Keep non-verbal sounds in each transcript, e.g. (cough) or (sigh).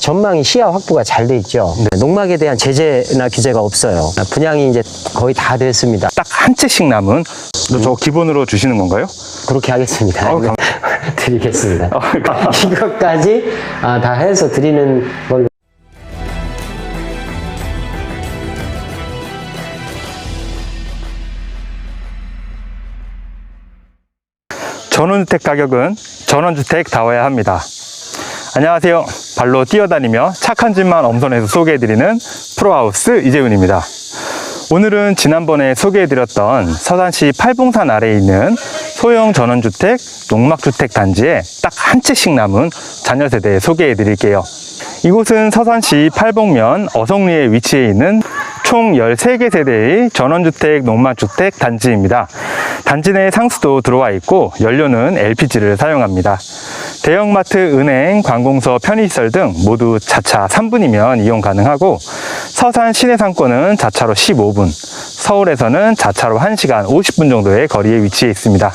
전망이 시야 확보가 잘 돼 있죠. 농막에 대한 제재나 규제가 없어요. 분양이 이제 거의 다 됐습니다. 딱 한 채씩 남은 저 기본으로 주시는 건가요? 그렇게 하겠습니다. 어우, 감- (laughs) 드리겠습니다. 어, 감- 이것까지 아, 다 해서 드리는 걸로. 전원주택 가격은 전원주택 다워야 합니다. 안녕하세요. 발로 뛰어다니며 착한 집만 엄선해서 소개해드리는 프로하우스 이재훈입니다. 오늘은 지난번에 소개해드렸던 서산시 팔봉산 아래에 있는 소형 전원주택, 농막주택 단지에 딱 한 채씩 남은 자녀 세대 소개해드릴게요. 이곳은 서산시 팔봉면 어성리에 위치해 있는 총 13개 세대의 전원주택, 농막주택 단지입니다. 단지 내 상수도 들어와 있고 연료는 LPG를 사용합니다. 대형마트, 은행, 관공서, 편의시설 등 모두 자차 3분이면 이용 가능하고 서산 시내 상권은 자차로 15분, 서울에서는 자차로 1시간 50분 정도의 거리에 위치해 있습니다.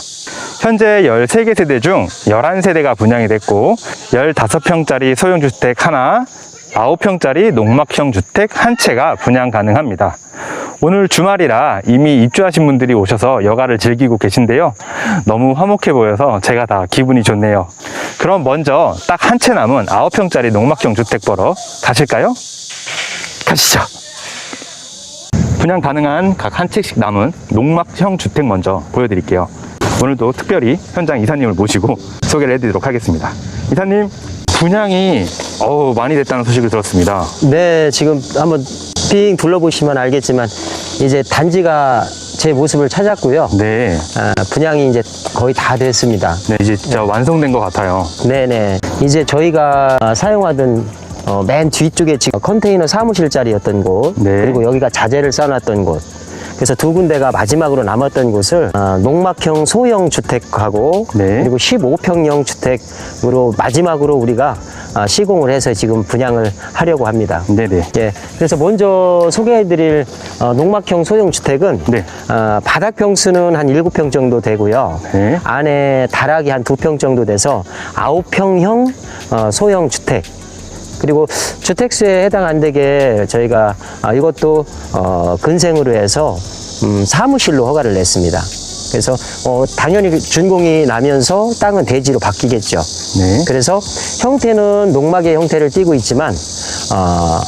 현재 13개 세대 중 11세대가 분양이 됐고 15평짜리 소형주택 하나, 9평짜리 농막형 주택 한 채가 분양 가능합니다. 오늘 주말이라 이미 입주하신 분들이 오셔서 여가를 즐기고 계신데요. 너무 화목해 보여서 제가 다 기분이 좋네요. 그럼 먼저 딱 한 채 남은 9평짜리 농막형 주택 보러 가실까요? 가시죠. 분양 가능한 각 한 채씩 남은 농막형 주택 먼저 보여드릴게요. 오늘도 특별히 현장 이사님을 모시고 소개를 해드리도록 하겠습니다. 이사님, 분양이 어우, 많이 됐다는 소식을 들었습니다. 네, 지금 한번 빙 둘러보시면 알겠지만 이제 단지가 제 모습을 찾았고요. 네. 아, 분양이 이제 거의 다 됐습니다. 네, 이제 진짜 완성된 것 같아요. 네네. 이제 저희가 아, 사용하던 어, 맨 뒤쪽에 지금 컨테이너 사무실 자리였던 곳, 네. 그리고 여기가 자재를 쌓아놨던 곳. 그래서 두 군데가 마지막으로 남았던 곳을 아, 농막형 소형 주택하고 네. 그리고 15평형 주택으로 마지막으로 우리가 아, 시공을 해서 지금 분양을 하려고 합니다. 네네. 예, 그래서 먼저 소개해드릴 어, 농막형 소형 주택은 네. 어, 바닥 평수는 한 7평 정도 되고요. 네. 안에 다락이 한 2평 정도 돼서 9평형 어, 소형 주택. 그리고 주택수에 해당 안 되게 저희가 아, 이것도 어, 근생으로 해서 음, 사무실로 허가를 냈습니다. 그래서 어, 당연히 준공이 나면서 땅은 대지로 바뀌겠죠. 네. 그래서 형태는 농막의 형태를 띠고 있지만 어,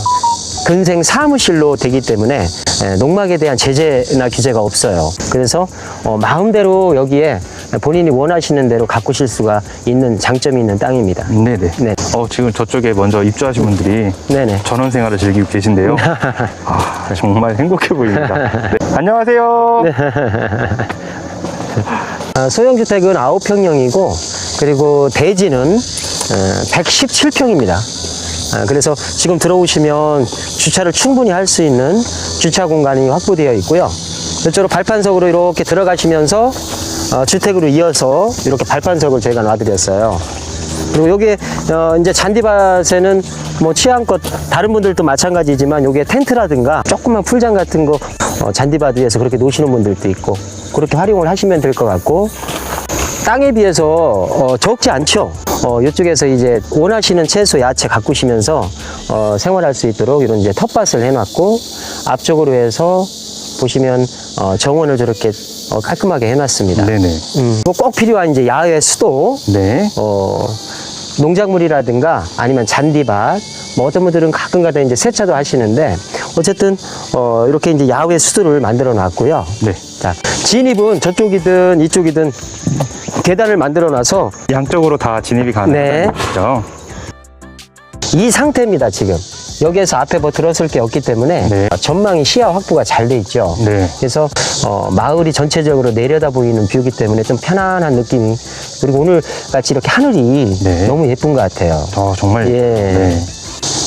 근생 사무실로 되기 때문에 에, 농막에 대한 제재나 규제가 없어요. 그래서 어, 마음대로 여기에 본인이 원하시는 대로 가꾸실 수가 있는 장점이 있는 땅입니다. 네네. 네. 어, 지금 저쪽에 먼저 입주하신 분들이 네네. 전원 생활을 즐기고 계신데요. (laughs) 아, 정말 행복해 보입니다. 네. 안녕하세요. 아, 소형주택은 9평형이고 그리고 대지는 117평입니다. 그래서 지금 들어오시면 주차를 충분히 할 수 있는 주차 공간이 확보되어 있고요. 이쪽으로 발판석으로 이렇게 들어가시면서 어, 주택으로 이어서 이렇게 발판석을 저희가 놔드렸어요. 그리고 여기에 어, 이제 잔디밭에는 뭐 취향껏 다른 분들도 마찬가지지만 여기에 텐트라든가 조그만 풀장 같은 거 어, 잔디밭 위에서 그렇게 놓으시는 분들도 있고 그렇게 활용을 하시면 될 것 같고 땅에 비해서 어, 적지 않죠. 어, 이쪽에서 이제 원하시는 채소, 야채 가꾸시면서 어, 생활할 수 있도록 이런 이제 텃밭을 해놨고 앞쪽으로 해서 보시면 어, 정원을 저렇게 어, 깔끔하게 해놨습니다. 네네. 음, 뭐꼭 필요한 이제 야외 수도 네. 어, 농작물이라든가 아니면 잔디밭, 뭐 어떤 분들은 가끔가다 이제 세차도 하시는데 어쨌든 어, 이렇게 이제 야외 수도를 만들어 놨고요. 네. 자, 진입은 저쪽이든 이쪽이든 계단을 만들어 놔서 양쪽으로 다 진입이 네. 가능하다는 것이죠. 이 상태입니다, 지금. 여기에서 앞에 뭐 들어설 게 없기 때문에 네. 전망이 시야 확보가 잘 돼 있죠. 네. 그래서 어, 마을이 전체적으로 내려다 보이는 뷰이기 때문에 좀 편안한 느낌이 그리고 오늘 같이 이렇게 하늘이 네. 너무 예쁜 것 같아요. 어, 정말. 예. 네.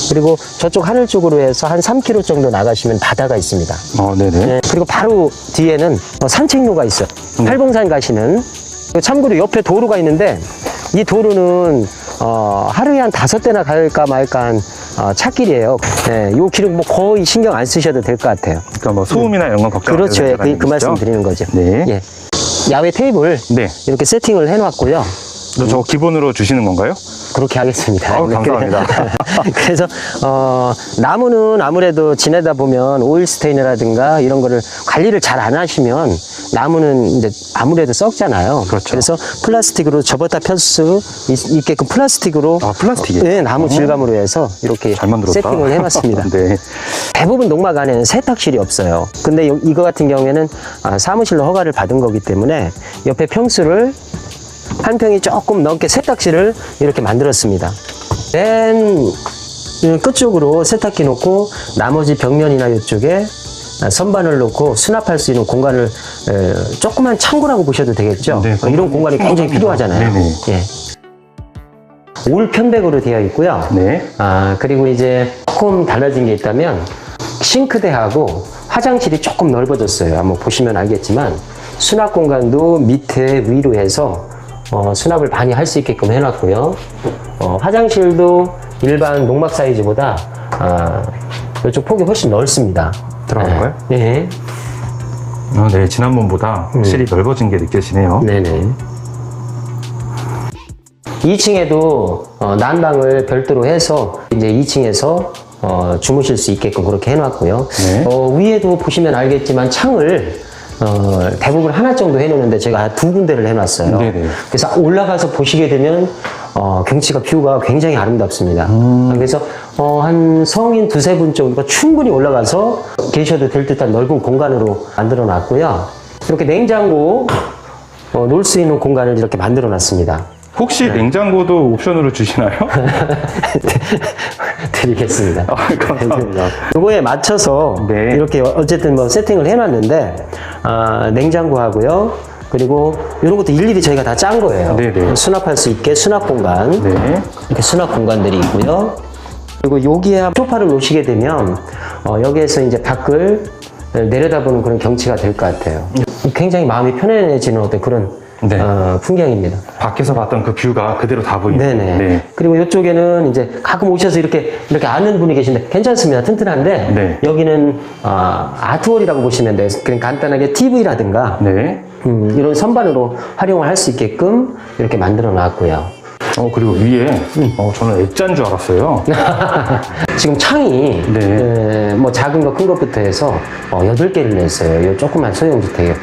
그리고 저쪽 하늘 쪽으로 해서 한 3km 정도 나가시면 바다가 있습니다. 어, 네네. 네, 그리고 바로 뒤에는 어, 산책로가 있어요. 네. 팔봉산 가시는. 그리고 참고로 옆에 도로가 있는데 이 도로는 어, 하루에 한 다섯 대나 갈까 말까 한 어, 차길이에요. 네, 요 길은 뭐 거의 신경 안 쓰셔도 될 것 같아요. 그러니까 뭐 소음이나 이런 건 걱정 안 그렇죠. 해도 예, 그, 그 말씀? 드리는 거죠. 네. 예. 야외 테이블 네. 이렇게 세팅을 해놨고요. 저 기본으로 주시는 건가요? 그렇게 하겠습니다. 아우, 감사합니다. (laughs) 그래서 어, 나무는 아무래도 지내다 보면 오일 스테인이라든가 이런 거를 관리를 잘 안 하시면 나무는 이제 아무래도 썩잖아요. 그렇죠. 래서 플라스틱으로 접었다 펼 수 있게끔 플라스틱으로 아, 플라스틱이요? 네, 나무 질감으로 해서 이렇게 잘 만들었다. 세팅을 해놨습니다. (laughs) 네. 대부분 농막 안에는 세탁실이 없어요. 근데 요- 이거 같은 경우에는 아, 사무실로 허가를 받은 거기 때문에 옆에 평수를 한 평이 조금 넘게 세탁실을 이렇게 만들었습니다. 맨 끝쪽으로 세탁기 놓고 나머지 벽면이나 이쪽에 아, 선반을 놓고 수납할 수 있는 공간을 에, 조그만 창고라고 보셔도 되겠죠. 네, 어, 이런 공간이 굉장히 필요하잖아요. 네 네. 예. 올 편백으로 되어 있고요. 네. 아, 그리고 이제 조금 달라진 게 있다면 싱크대하고 화장실이 조금 넓어졌어요. 한번 보시면 알겠지만 수납 공간도 밑에 위로 해서 어, 수납을 많이 할 수 있게끔 해놨고요. 어, 화장실도 일반 농막 사이즈보다 아, 이쪽 폭이 훨씬 넓습니다. 들어가는 네. 네. 아, 네. 지난번보다 확실히 넓어진 게 느껴지네요. 네네. 2층에도 어, 난방을 별도로 해서 이제 2층에서 어, 주무실 수 있게끔 그렇게 해놨고요. 네. 어, 위에도 보시면 알겠지만 창을 어, 대부분 하나 정도 해놓는데 제가 두 군데를 해놨어요. 네네. 그래서 올라가서 보시게 되면 어, 경치가 뷰가 굉장히 아름답습니다. 음. 그래서 어, 한 성인 두세 분 정도가 충분히 올라가서 계셔도 될 듯한 넓은 공간으로 만들어 놨고요. 이렇게 냉장고 어, 놓을 수 있는 공간을 이렇게 만들어 놨습니다. 혹시 냉장고도 옵션으로 주시나요? (laughs) 드리겠습니다. 아, 감사합니다. 요거에 맞춰서 네. 이렇게 어쨌든 뭐 세팅을 해놨는데 아, 냉장고하고요. 그리고 이런 것도 일일이 저희가 다 짠 거예요. 네네. 수납할 수 있게 수납 공간 네. 이렇게 수납 공간들이 있고요. 그리고 여기에 소파를 놓으시게 되면 어, 여기에서 이제 밖을 내려다보는 그런 경치가 될 것 같아요. 굉장히 마음이 편안해지는 어떤 그런 네. 어, 풍경입니다. 밖에서 봤던 그 뷰가 그대로 다 보이네요. 네네. 네. 그리고 이쪽에는 이제 가끔 오셔서 이렇게 이렇게 아는 분이 계신데 괜찮습니다. 튼튼한데 네. 여기는 아, 아트월이라고 보시면 돼요. 그냥 간단하게 TV라든가 네. 음, 이런 선반으로 활용을 할 수 있게끔 이렇게 만들어 놨고요. 어, 그리고 위에, 음. 어, 저는 액자인 줄 알았어요. (laughs) 지금 창이 네. 에, 뭐 작은 거 큰 것부터 해서 어, 8개를 냈어요. 이 조그만 소형 주택에.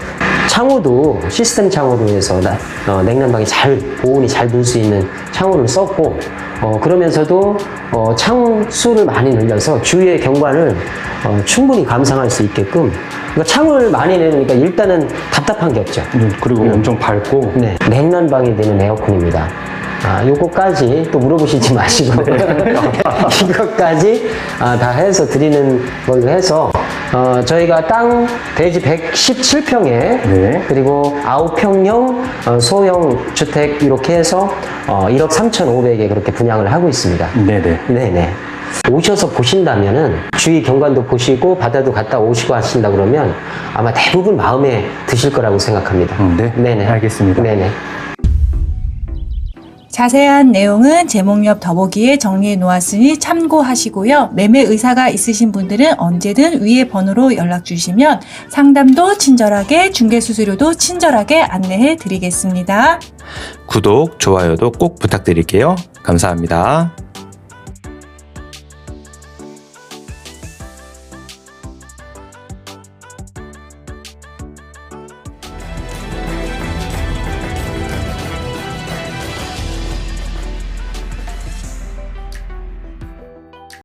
창호도 시스템 창호로 해서 나- 어, 냉난방이 잘 보온이 잘될수 있는 창호를 썼고 어, 그러면서도 어, 창 수를 많이 늘려서 주위의 경관을 어, 충분히 감상할 수 있게끔 그러니까 창을 많이 내놓으니까 일단은 답답한 게 없죠. 음, 그리고 엄청 밝고. 네, 냉난방이 되는 에어컨입니다. 아, 요거까지 또 물어보시지 마시고 (laughs) (laughs) 이것까지 아, 다 해서 드리는 걸로 해서 어, 저희가 땅 대지 117평에 네. 그리고 9평형 어, 소형 주택 이렇게 해서 어, 1억 3,500에 그렇게 분양을 하고 있습니다. 네네. 네네. 오셔서 보신다면은 주위 경관도 보시고 바다도 갔다 오시고 하신다 그러면 아마 대부분 마음에 드실 거라고 생각합니다. 음, 네. 네네. 알겠습니다. 네네. 자세한 내용은 제목 옆 더보기에 정리해 놓았으니 참고하시고요. 매매 의사가 있으신 분들은 언제든 위에 번호로 연락 주시면 상담도 친절하게 중개 수수료도 친절하게 안내해 드리겠습니다. 구독, 좋아요도 꼭 부탁드릴게요. 감사합니다.